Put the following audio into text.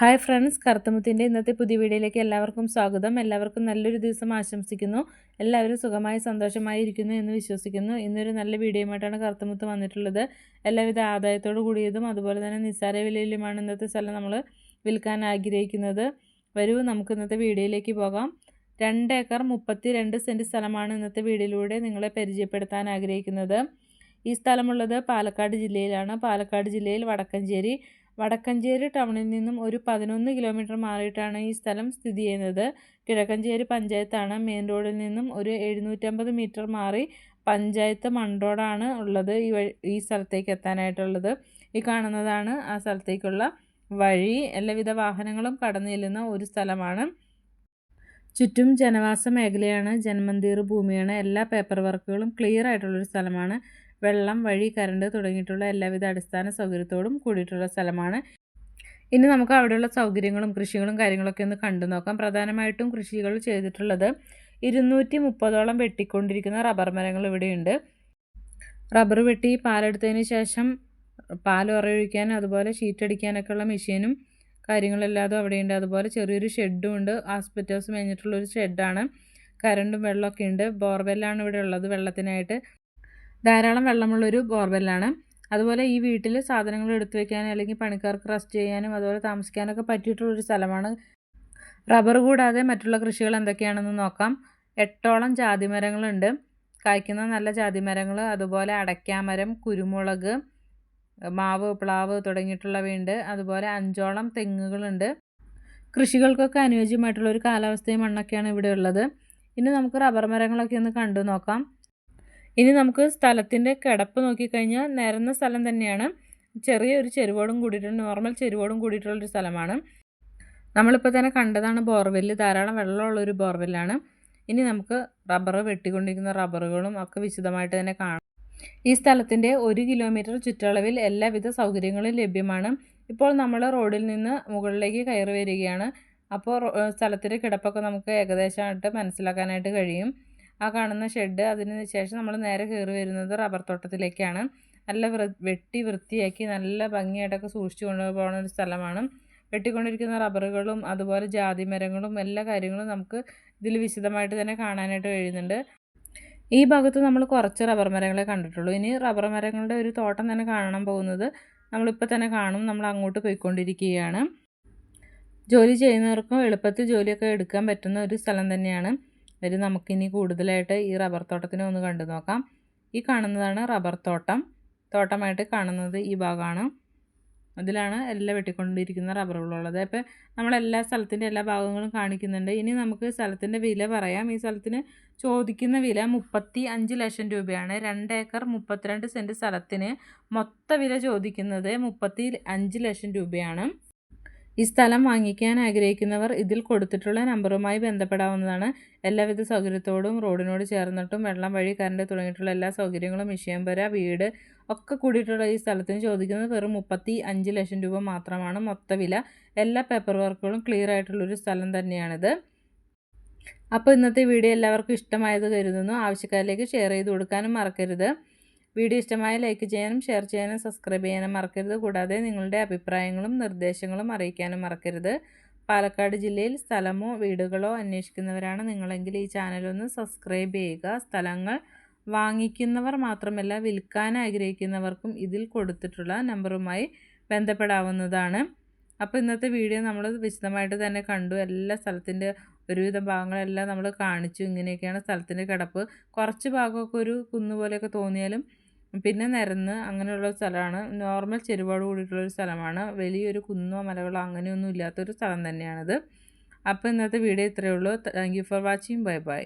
Hi friends കറുത്തമുത്തിന്റെ ഇന്നത്തെ പുതിയ വീഡിയോയിലേക്ക് എല്ലാവർക്കും സ്വാഗതം. എല്ലാവർക്കും നല്ലൊരു ദിവസം ആശംസിക്കുന്നു. എല്ലാവരും സുഖമായി സന്തോഷമായി ഇരിക്കുന്നു എന്ന് വിശ്വസിക്കുന്നു. ഇന്നൊരു നല്ല വീഡിയോയുമായിട്ടാണ് കറുത്തമുത്ത് വന്നിട്ടുള്ളത്. എല്ലാവിധ ആദായത്തോടു കൂടിയതും അതുപോലെ തന്നെ നിസ്സാര വിലയിലുമാണ് ഇന്നത്തെ സ്ഥലം നമ്മൾ വിൽക്കാൻ ആഗ്രഹിക്കുന്നത്. വരൂ നമുക്ക് ഇന്നത്തെ വീഡിയോയിലേക്ക് പോകാം. രണ്ട് ഏക്കർ മുപ്പത്തി രണ്ട് സെന്റ് സ്ഥലമാണ് ഇന്നത്തെ വീഡിയോയിലൂടെ നിങ്ങളെ പരിചയപ്പെടുത്താൻ ആഗ്രഹിക്കുന്നത്. ഈ സ്ഥലമുള്ളത് പാലക്കാട് ജില്ലയിലാണ്. പാലക്കാട് ജില്ലയിൽ വടക്കഞ്ചേരി വടക്കഞ്ചേരി ടൗണിൽ നിന്നും ഒരു പതിനൊന്ന് കിലോമീറ്റർ മാറിയിട്ടാണ് ഈ സ്ഥലം സ്ഥിതി ചെയ്യുന്നത്. കിഴക്കഞ്ചേരി പഞ്ചായത്താണ് മെയിൻ റോഡിൽ നിന്നും ഒരു എഴുന്നൂറ്റമ്പത് മീറ്റർ മാറി പഞ്ചായത്ത് മൺറോഡാണ് ഉള്ളത് ഈ വഴി ഈ സ്ഥലത്തേക്ക് എത്താനായിട്ടുള്ളത്. ഈ കാണുന്നതാണ് ആ സ്ഥലത്തേക്കുള്ള വഴി. എല്ലാവിധ വാഹനങ്ങളും കടന്നു ചെല്ലുന്ന ഒരു സ്ഥലമാണ്. ചുറ്റും ജനവാസ മേഖലയാണ് ജന്മന്തീർ ഭൂമിയാണ് എല്ലാ പേപ്പർ വർക്കുകളും ക്ലിയർ ആയിട്ടുള്ളൊരു സ്ഥലമാണ്. വെള്ളം വഴി കറണ്ട് തുടങ്ങിയിട്ടുള്ള എല്ലാവിധ അടിസ്ഥാന സൗകര്യത്തോടും കൂടിയിട്ടുള്ള സ്ഥലമാണ്. ഇനി നമുക്ക് അവിടെയുള്ള സൗകര്യങ്ങളും കൃഷികളും കാര്യങ്ങളൊക്കെ ഒന്ന് കണ്ടു നോക്കാം. പ്രധാനമായിട്ടും കൃഷികൾ ചെയ്തിട്ടുള്ളത് ഇരുന്നൂറ്റി മുപ്പതോളം വെട്ടിക്കൊണ്ടിരിക്കുന്ന റബ്ബർ മരങ്ങൾ ഇവിടെയുണ്ട്. റബ്ബർ വെട്ടി പാലെടുത്തതിന് ശേഷം പാൽ ഉറയൊഴിക്കാൻ അതുപോലെ ഷീറ്റ് അടിക്കാനൊക്കെയുള്ള മെഷീനും കാര്യങ്ങളെല്ലാതും അവിടെയുണ്ട്. അതുപോലെ ചെറിയൊരു ഷെഡും ഉണ്ട്. ആസ്പെറ്റോസ് മേഞ്ഞിട്ടുള്ളൊരു ഷെഡാണ്. കറണ്ടും വെള്ളമൊക്കെ ഉണ്ട്. ബോർവെല്ലാണ് ഇവിടെ ഉള്ളത് വെള്ളത്തിനായിട്ട്. ധാരാളം വെള്ളമുള്ളൊരു ബോർവെല്ലാണ്. അതുപോലെ ഈ വീട്ടിൽ സാധനങ്ങൾ എടുത്തു വയ്ക്കാനും അല്ലെങ്കിൽ പണിക്കാർക്ക് റെസ്റ്റ് ചെയ്യാനും അതുപോലെ താമസിക്കാനൊക്കെ പറ്റിയിട്ടുള്ളൊരു സ്ഥലമാണ്. റബ്ബർ കൂടാതെ മറ്റുള്ള കൃഷികൾ എന്തൊക്കെയാണെന്ന് നോക്കാം. എട്ടോളം ജാതിമരങ്ങളുണ്ട്. കായ്ക്കുന്ന നല്ല ജാതിമരങ്ങൾ അതുപോലെ അടയ്ക്കാമരം കുരുമുളക് മാവ് പ്ലാവ് തുടങ്ങിയിട്ടുള്ളവയുണ്ട് അതുപോലെ അഞ്ചോളം തെങ്ങുകളുണ്ട്. കൃഷികൾക്കൊക്കെ അനുയോജ്യമായിട്ടുള്ള ഒരു കാലാവസ്ഥയും മണ്ണൊക്കെയാണ് ഇവിടെ ഉള്ളത്. ഇനി നമുക്ക് റബ്ബർ മരങ്ങളൊക്കെ ഒന്ന് കണ്ടു നോക്കാം. ഇനി നമുക്ക് സ്ഥലത്തിന്റെ കിടപ്പ് നോക്കിക്കഴിഞ്ഞാൽ നിരന്ന സ്ഥലം തന്നെയാണ്. ചെറിയൊരു ചെരുവോടും കൂടിയിട്ടുള്ള നോർമൽ ചെരുവോടും കൂടിയിട്ടുള്ളൊരു സ്ഥലമാണ്. നമ്മളിപ്പോൾ തന്നെ കണ്ടതാണ് ബോർവെല്ല് ധാരാളം വെള്ളമുള്ളൊരു ബോർവെല്ലാണ് ഇനി നമുക്ക് റബ്ബർ വെട്ടിക്കൊണ്ടിരിക്കുന്ന റബ്ബറുകളും ഒക്കെ വിശദമായിട്ട് തന്നെ കാണാം. ഈ സ്ഥലത്തിന്റെ ഒരു കിലോമീറ്റർ ചുറ്റളവിൽ എല്ലാവിധ സൗകര്യങ്ങളും ലഭ്യമാണ്. ഇപ്പോൾ നമ്മൾ റോഡിൽ നിന്ന് മുകളിലേക്ക് കയറി വരികയാണ്. അപ്പോൾ സ്ഥലത്തിന്റെ കിടപ്പൊക്കെ നമുക്ക് ഏകദേശമായിട്ട് മനസ്സിലാക്കാനായിട്ട് കഴിയും. ആ കാണുന്ന ഷെഡ് അതിന് ശേഷം നമ്മൾ നേരെ കയറി വരുന്നത് റബ്ബർ തോട്ടത്തിലേക്കാണ്. നല്ല വെട്ടി വൃത്തിയാക്കി നല്ല ഭംഗിയായിട്ടൊക്കെ സൂക്ഷിച്ചു കൊണ്ടുപോകുന്ന ഒരു സ്ഥലമാണ്. വെട്ടിക്കൊണ്ടിരിക്കുന്ന റബ്ബറുകളും അതുപോലെ ജാതി മരങ്ങളും എല്ലാ കാര്യങ്ങളും നമുക്ക് ഇതിൽ വിശദമായിട്ട് തന്നെ കാണാനായിട്ട് കഴിയുന്നുണ്ട്. ഈ ഭാഗത്ത് നമ്മൾ കുറച്ച് റബ്ബർ മരങ്ങളെ കണ്ടിട്ടുള്ളൂ. ഇനി റബ്ബർ മരങ്ങളുടെ ഒരു തോട്ടം തന്നെ കാണാൻ പോകുന്നത്. നമ്മളിപ്പോൾ തന്നെ കാണും. നമ്മൾ അങ്ങോട്ട് പോയിക്കൊണ്ടിരിക്കുകയാണ്. ജോലി ചെയ്യുന്നവർക്കും എളുപ്പത്തിൽ ജോലിയൊക്കെ എടുക്കാൻ പറ്റുന്ന ഒരു സ്ഥലം തന്നെയാണ്. വരും നമുക്കിനി കൂടുതലായിട്ട് ഈ റബ്ബർ തോട്ടത്തിനെ ഒന്ന് കണ്ടു നോക്കാം. ഈ കാണുന്നതാണ് റബ്ബർ തോട്ടം. തോട്ടമായിട്ട് കാണുന്നത് ഈ ഭാഗമാണ്. അതിലാണ് എല്ലാം വെട്ടിക്കൊണ്ടിരിക്കുന്ന റബ്ബറുകളുള്ളത്. അപ്പോൾ നമ്മളെല്ലാ സ്ഥലത്തിന്റെ എല്ലാ ഭാഗങ്ങളും കാണിക്കുന്നുണ്ട്. ഇനി നമുക്ക് സ്ഥലത്തിന്റെ വില പറയാം. ഈ സ്ഥലത്തിന് ചോദിക്കുന്ന വില മുപ്പത്തി അഞ്ച് ലക്ഷം രൂപയാണ്. രണ്ട് ഏക്കർ മുപ്പത്തിരണ്ട് സെന്റ് സ്ഥലത്തിന് മൊത്ത വില ചോദിക്കുന്നത് മുപ്പത്തി അഞ്ച് ലക്ഷം രൂപയാണ്. ഈ സ്ഥലം വാങ്ങിക്കാൻ ആഗ്രഹിക്കുന്നവർ ഇതിൽ കൊടുത്തിട്ടുള്ള നമ്പറുമായി ബന്ധപ്പെടാവുന്നതാണ്. എല്ലാവിധ സൗകര്യത്തോടും റോഡിനോട് ചേർന്നിട്ടും വെള്ളം വഴി കറണ്ട് തുടങ്ങിയിട്ടുള്ള എല്ലാ സൗകര്യങ്ങളും വിഷയംപര വീട് ഒക്കെ കൂടിയിട്ടുള്ള ഈ സ്ഥലത്തിന് ചോദിക്കുന്നത് വെറും മുപ്പത്തി അഞ്ച് ലക്ഷം രൂപ മാത്രമാണ്. മൊത്ത വില എല്ലാ പേപ്പർ വർക്കുകളും ക്ലിയർ ആയിട്ടുള്ളൊരു സ്ഥലം തന്നെയാണിത്. അപ്പോൾ ഇന്നത്തെ വീഡിയോ എല്ലാവർക്കും ഇഷ്ടമായത് കരുതുന്നു. ആവശ്യക്കാരിലേക്ക് ഷെയർ ചെയ്ത് കൊടുക്കാനും മറക്കരുത്. വീഡിയോ ഇഷ്ടമായ ലൈക്ക് ചെയ്യാനും ഷെയർ ചെയ്യാനും സബ്സ്ക്രൈബ് ചെയ്യാനും മറക്കരുത്. കൂടാതെ നിങ്ങളുടെ അഭിപ്രായങ്ങളും നിർദ്ദേശങ്ങളും അറിയിക്കാനും മറക്കരുത്. പാലക്കാട് ജില്ലയിൽ സ്ഥലമോ വീടുകളോ അന്വേഷിക്കുന്നവരാണ് നിങ്ങളെങ്കിൽ ഈ ചാനലൊന്ന് സബ്സ്ക്രൈബ് ചെയ്യുക. സ്ഥലങ്ങൾ വാങ്ങിക്കുന്നവർ മാത്രമല്ല വിൽക്കാൻ ആഗ്രഹിക്കുന്നവർക്കും ഇതിൽ കൊടുത്തിട്ടുള്ള നമ്പറുമായി ബന്ധപ്പെടാവുന്നതാണ്. അപ്പോൾ ഇന്നത്തെ വീഡിയോ നമ്മൾ വിശദമായിട്ട് തന്നെ കണ്ടു. എല്ലാ സ്ഥലത്തിന്റെ ഒരുവിധ ഭാഗങ്ങളെല്ലാം നമ്മൾ കാണിച്ചു. ഇങ്ങനെയൊക്കെയാണ് സ്ഥലത്തിന്റെ കിടപ്പ്. കുറച്ച് ഭാഗമൊക്കെ ഒരു കുന്നുപോലെയൊക്കെ തോന്നിയാലും പിന്നെ നിരന്ന് അങ്ങനെയുള്ള സ്ഥലമാണ്. നോർമൽ ചെരുവോട് കൂടിയിട്ടുള്ളൊരു സ്ഥലമാണ്. വലിയൊരു കുന്നോ മലകളോ അങ്ങനെയൊന്നും ഇല്ലാത്തൊരു സ്ഥലം തന്നെയാണിത്. അപ്പോൾ ഇന്നത്തെ വീഡിയോ ഇത്രയേ ഉള്ളൂ. Thank you for watching bye bye